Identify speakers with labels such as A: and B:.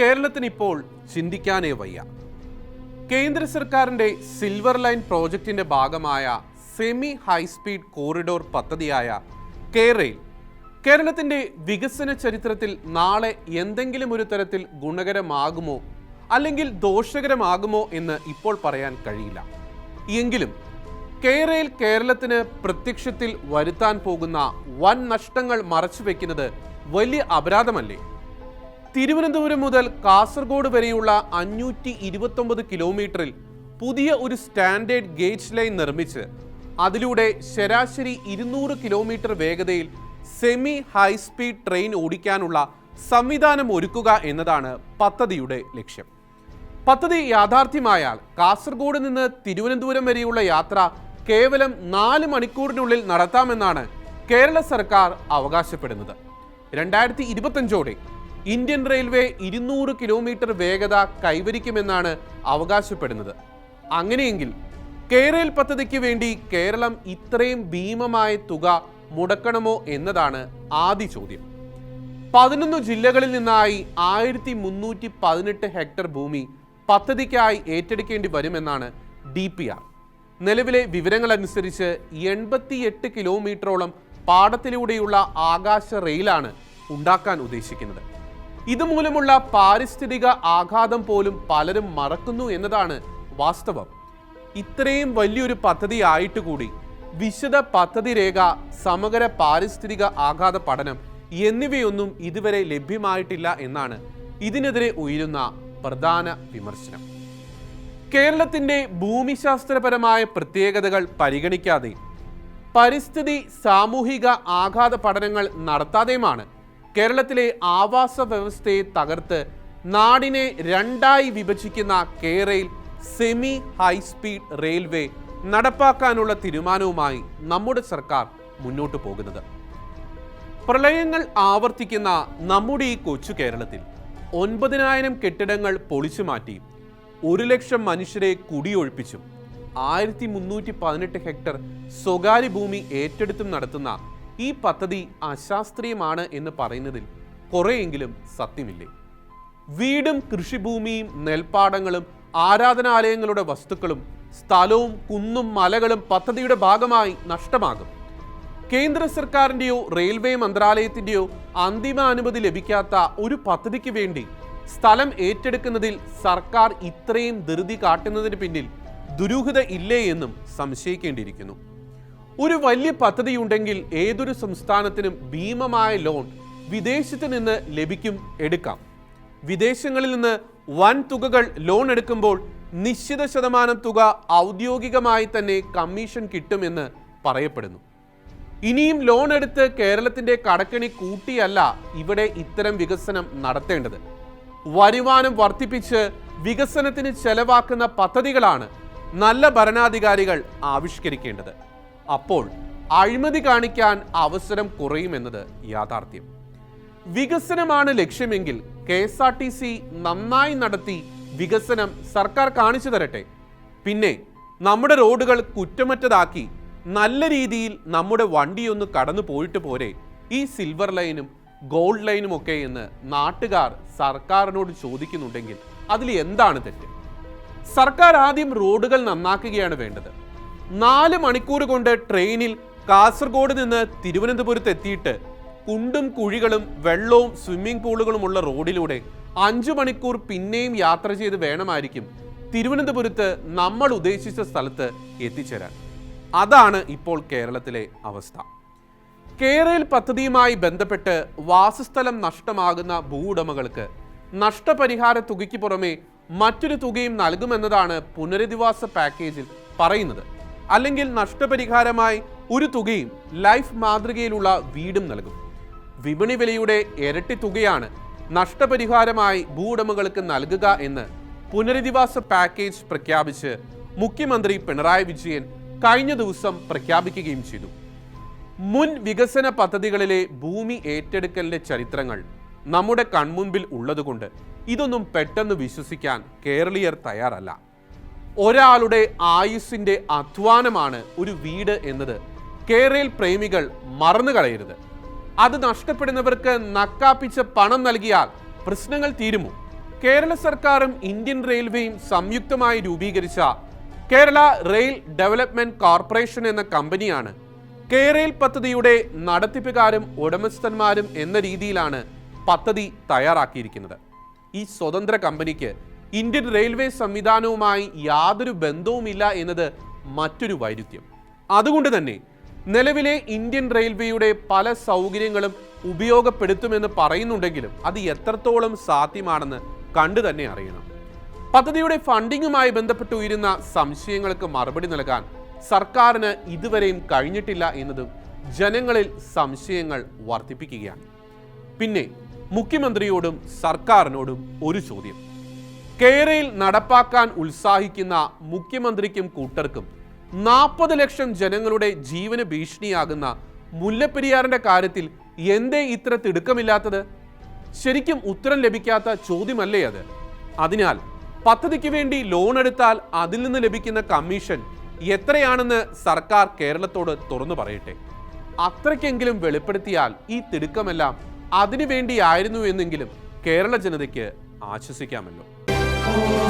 A: കേരളത്തിന് ഇപ്പോൾ ചിന്തിക്കാനേ വയ്യ. കേന്ദ്ര സർക്കാരിന്റെ സിൽവർ ലൈൻ പ്രോജക്റ്റിന്റെ ഭാഗമായ സെമി ഹൈസ്പീഡ് കോറിഡോർ പദ്ധതിയായ കേരയിൽ കേരളത്തിന്റെ വികസന ചരിത്രത്തിൽ നാളെ എന്തെങ്കിലും ഒരു തരത്തിൽ ഗുണകരമാകുമോ അല്ലെങ്കിൽ ദോഷകരമാകുമോ എന്ന് ഇപ്പോൾ പറയാൻ കഴിയില്ല. എങ്കിലും കേരയിൽ കേരളത്തിന് പ്രത്യക്ഷത്തിൽ വരുത്താൻ പോകുന്ന വൻ നഷ്ടങ്ങൾ മറച്ചുവെക്കുന്നത് വലിയ അപരാധമല്ലേ? തിരുവനന്തപുരം മുതൽ കാസർഗോഡ് വരെയുള്ള അഞ്ഞൂറ്റി ഇരുപത്തൊമ്പത് കിലോമീറ്ററിൽ പുതിയ ഒരു സ്റ്റാൻഡേർഡ് ഗേജ് ലൈൻ നിർമ്മിച്ച് അതിലൂടെ ശരാശരി ഇരുന്നൂറ് കിലോമീറ്റർ വേഗതയിൽ സെമി ഹൈസ്പീഡ് ട്രെയിൻ ഓടിക്കാനുള്ള സംവിധാനം ഒരുക്കുക എന്നതാണ് പദ്ധതിയുടെ ലക്ഷ്യം. പദ്ധതി യാഥാർത്ഥ്യമായാൽ കാസർഗോഡ് നിന്ന് തിരുവനന്തപുരം വരെയുള്ള യാത്ര കേവലം നാല് മണിക്കൂറിനുള്ളിൽ നടത്താമെന്നാണ് കേരള സർക്കാർ അവകാശപ്പെടുന്നത്. രണ്ടായിരത്തി ഇരുപത്തഞ്ചോടെ ഇന്ത്യൻ റെയിൽവേ ഇരുന്നൂറ് കിലോമീറ്റർ വേഗത കൈവരിക്കുമെന്നാണ് അവകാശപ്പെടുന്നത്. അങ്ങനെയെങ്കിൽ കേരയിൽ പദ്ധതിക്ക് വേണ്ടി കേരളം ഇത്രയും ഭീമമായ തുക മുടക്കണമോ എന്നതാണ് ആദ്യ ചോദ്യം. പതിനൊന്ന് ജില്ലകളിൽ നിന്നായി ആയിരത്തി മുന്നൂറ്റി പതിനെട്ട് ഹെക്ടർ ഭൂമി പദ്ധതിക്കായി ഏറ്റെടുക്കേണ്ടി വരുമെന്നാണ് ഡി പി ആർ. നിലവിലെ വിവരങ്ങൾ അനുസരിച്ച് എൺപത്തിയെട്ട് കിലോമീറ്ററോളം പാടത്തിലൂടെയുള്ള ആകാശ റെയിലാണ് ഉണ്ടാക്കാൻ ഉദ്ദേശിക്കുന്നത്. ഇതുമൂലമുള്ള പാരിസ്ഥിതിക ആഘാതം പോലും പലരും മറക്കുന്നു എന്നതാണ് വാസ്തവം. ഇത്രയും വലിയൊരു പദ്ധതി ആയിട്ട് കൂടി വിശദ പദ്ധതി രേഖ സമഗ്ര പാരിസ്ഥിതിക ആഘാത പഠനം എന്നിവയൊന്നും ഇതുവരെ ലഭ്യമായിട്ടില്ല എന്നാണ് ഇതിനെതിരെ ഉയരുന്ന പ്രധാന വിമർശനം. കേരളത്തിന്റെ ഭൂമിശാസ്ത്രപരമായ പ്രത്യേകതകൾ പരിഗണിക്കാതെ പരിസ്ഥിതി സാമൂഹിക ആഘാത പഠനങ്ങൾ നടത്താതെയുമാണ് കേരളത്തിലെ ആവാസ വ്യവസ്ഥയെ തകർത്ത് നാടിനെ രണ്ടായി വിഭജിക്കുന്ന കേരയിൽ സെമി ഹൈസ്പീഡ് റെയിൽവേ നടപ്പാക്കാനുള്ള തീരുമാനവുമായി നമ്മുടെ സർക്കാർ മുന്നോട്ട് പോകുന്നത്. പ്രളയങ്ങൾ ആവർത്തിക്കുന്ന നമ്മുടെ ഈ കൊച്ചു കേരളത്തിൽ ഒൻപതിനായിരം കെട്ടിടങ്ങൾ പൊളിച്ചു മാറ്റി ഒരു ലക്ഷം മനുഷ്യരെ കുടിയൊഴിപ്പിച്ചും ആയിരത്തി മുന്നൂറ്റി പതിനെട്ട് ഹെക്ടർ സ്വകാര്യ ഭൂമി ഏറ്റെടുത്തും നടത്തുന്ന ഈ പദ്ധതി അശാസ്ത്രീയമാണ് എന്ന് പറയുന്നതിൽ കുറേയെങ്കിലും സത്യമില്ലേ? വീടും കൃഷിഭൂമിയും നെൽപ്പാടങ്ങളും ആരാധനാലയങ്ങളുടെ വസ്തുക്കളും സ്ഥലവും കുന്നും മലകളും പദ്ധതിയുടെ ഭാഗമായി നഷ്ടമാകും. കേന്ദ്ര സർക്കാരിന്റെയോ റെയിൽവേ മന്ത്രാലയത്തിന്റെയോ അന്തിമ അനുമതി ലഭിക്കാത്ത ഒരു പദ്ധതിക്ക് വേണ്ടി സ്ഥലം ഏറ്റെടുക്കുന്നതിൽ സർക്കാർ ഇത്രയും ധൃതി കാട്ടുന്നതിന് പിന്നിൽ ദുരൂഹത ഇല്ലേ എന്നും സംശയിക്കേണ്ടിയിരിക്കുന്നു. ഒരു വലിയ പദ്ധതിയുണ്ടെങ്കിൽ ഏതൊരു സംസ്ഥാനത്തിനും ഭീമമായ ലോൺ വിദേശത്ത് നിന്ന് ലഭിക്കും എടുക്കാം. വിദേശങ്ങളിൽ നിന്ന് വൻ തുകകൾ ലോൺ എടുക്കുമ്പോൾ നിശ്ചിത ശതമാനം തുക ഔദ്യോഗികമായി തന്നെ കമ്മീഷൻ കിട്ടുമെന്ന് പറയപ്പെടുന്നു. ഇനിയും ലോൺ എടുത്ത് കേരളത്തിന്റെ കടക്കണി കൂട്ടിയല്ല ഇവിടെ ഇത്തരം വികസനം നടത്തേണ്ടത്. വരുമാനം വർദ്ധിപ്പിച്ച് വികസനത്തിന് ചെലവാക്കുന്ന പദ്ധതികളാണ് നല്ല ഭരണാധികാരികൾ ആവിഷ്കരിക്കേണ്ടത്. അപ്പോൾ അഴിമതി കാണിക്കാൻ അവസരം കുറയുമെന്നത് യാഥാർത്ഥ്യം. വികസനമാണ് ലക്ഷ്യമെങ്കിൽ K S R T C നന്നായി നടത്തി വികസനം സർക്കാർ കാണിച്ചു തരട്ടെ. പിന്നെ നമ്മുടെ റോഡുകൾ കുറ്റമറ്റതാക്കി നല്ല രീതിയിൽ നമ്മുടെ വണ്ടിയൊന്ന് കടന്നു പോയിട്ട് പോരെ. ഈ സിൽവർ ലൈനും ഗോൾഡ് ലൈനും ഒക്കെ എന്ന് നാട്ടുകാർ സർക്കാരിനോട് ചോദിക്കുന്നുണ്ടെങ്കിൽ അതിൽ എന്താണ് തെറ്റ്? സർക്കാർ ആദ്യം റോഡുകൾ നന്നാക്കുകയാണ് വേണ്ടത്. നാല് മണിക്കൂർ കൊണ്ട് ട്രെയിനിൽ കാസർഗോഡ് നിന്ന് തിരുവനന്തപുരത്ത് എത്തിയിട്ട് കുണ്ടും കുഴികളും വെള്ളവും സ്വിമ്മിംഗ് പൂളുകളുമുള്ള റോഡിലൂടെ അഞ്ചു മണിക്കൂർ പിന്നെയും യാത്ര ചെയ്ത് വേണമായിരിക്കും തിരുവനന്തപുരത്ത് നമ്മൾ ഉദ്ദേശിച്ച സ്ഥലത്ത് എത്തിച്ചേരാൻ. അതാണ് ഇപ്പോൾ കേരളത്തിലെ അവസ്ഥ. കേരയിൽ പദ്ധതിയുമായി ബന്ധപ്പെട്ട് വാസസ്ഥലം നഷ്ടമാകുന്ന ഭൂവുടമകൾക്ക് നഷ്ടപരിഹാര തുകയ്ക്ക് പുറമെ മറ്റൊരു തുകയും നൽകുമെന്നതാണ് പുനരധിവാസ പാക്കേജിൽ പറയുന്നത്. അല്ലെങ്കിൽ നഷ്ടപരിഹാരമായി ഒരു തുകയും ലൈഫ് മാതൃകയിലുള്ള വീടും നൽകും. വിപണി വിലയുടെ ഇരട്ടി തുകയാണ് നഷ്ടപരിഹാരമായി ഭൂവുടമകൾക്ക് നൽകുക എന്ന് പുനരധിവാസ പാക്കേജ് പ്രഖ്യാപിച്ച് മുഖ്യമന്ത്രി പിണറായി വിജയൻ കഴിഞ്ഞ ദിവസം പ്രഖ്യാപിക്കുകയും ചെയ്തു. മുൻ വികസന പദ്ധതികളിലെ ഭൂമി ഏറ്റെടുക്കലിന്റെ ചരിത്രങ്ങൾ നമ്മുടെ കൺമുമ്പിൽ ഉള്ളതുകൊണ്ട് ഇതൊന്നും പെട്ടെന്ന് വിശ്വസിക്കാൻ കേരളീയർ തയ്യാറല്ല. ഒരാളുടെ ആയുസ്സിന്റെ അധ്വാനമാണ് ഒരു വീട് എന്നത്. കേരളയിൽ പ്രേമികൾ മറന്നു കളയരുത്. അത് നഷ്ടപ്പെടുന്നവർക്ക് നക്കാപ്പിച്ച പണം നൽകിയാൽ പ്രശ്നങ്ങൾ തീരുമോ? കേരള സർക്കാരും ഇന്ത്യൻ റെയിൽവേയും സംയുക്തമായി രൂപീകരിച്ച കേരള റെയിൽ ഡെവലപ്മെന്റ് കോർപ്പറേഷൻ എന്ന കമ്പനിയാണ്. കേരയിൽ പദ്ധതിയുടെ നടത്തിപ്പുകാരും ഉടമസ്ഥന്മാരും എന്ന രീതിയിലാണ് പദ്ധതി തയ്യാറാക്കിയിരിക്കുന്നത്. ഈ സ്വതന്ത്ര കമ്പനിക്ക് ഇന്ത്യൻ റെയിൽവേ സംവിധാനവുമായി യാതൊരു ബന്ധവുമില്ല എന്നത് മറ്റൊരു വൈരുദ്ധ്യം. അതുകൊണ്ട് തന്നെ നിലവിലെ ഇന്ത്യൻ റെയിൽവേയുടെ പല സൗകര്യങ്ങളും ഉപയോഗപ്പെടുത്തുമെന്ന് പറയുന്നുണ്ടെങ്കിലും അത് എത്രത്തോളം സാധ്യമാണെന്ന് കണ്ടു തന്നെ അറിയണം. പദ്ധതിയുടെ ഫണ്ടിങ്ങുമായി ബന്ധപ്പെട്ട് ഉയരുന്ന സംശയങ്ങൾക്ക് മറുപടി നൽകാൻ സർക്കാരിന് ഇതുവരെയും കഴിഞ്ഞിട്ടില്ല എന്നതും ജനങ്ങളിൽ സംശയങ്ങൾ വർദ്ധിപ്പിക്കുകയാണ്. പിന്നെ മുഖ്യമന്ത്രിയോടും സർക്കാരിനോടും ഒരു ചോദ്യം. കേരയിൽ നടപ്പാക്കാൻ ഉത്സാഹിക്കുന്ന മുഖ്യമന്ത്രിക്കും കൂട്ടർക്കും നാൽപ്പത് ലക്ഷം ജനങ്ങളുടെ ജീവന് ഭീഷണിയാകുന്ന മുല്ലപ്പെരിയാറിന്റെ കാര്യത്തിൽ എന്തേ ഇത്ര തിടുക്കമില്ലാത്തത്? ശരിക്കും ഉത്തരം ലഭിക്കാത്ത ചോദ്യമല്ലേ അത്? അതിനാൽ പദ്ധതിക്ക് വേണ്ടി ലോൺ എടുത്താൽ അതിൽ നിന്ന് ലഭിക്കുന്ന കമ്മീഷൻ എത്രയാണെന്ന് സർക്കാർ കേരളത്തോട് തുറന്നു പറയട്ടെ. അത്രയ്ക്കെങ്കിലും വെളിപ്പെടുത്തിയാൽ ഈ തിടുക്കമെല്ലാം അതിനുവേണ്ടിയായിരുന്നു എന്നെങ്കിലും കേരള ജനതയ്ക്ക് ആശ്വസിക്കാമല്ലോ. Oh.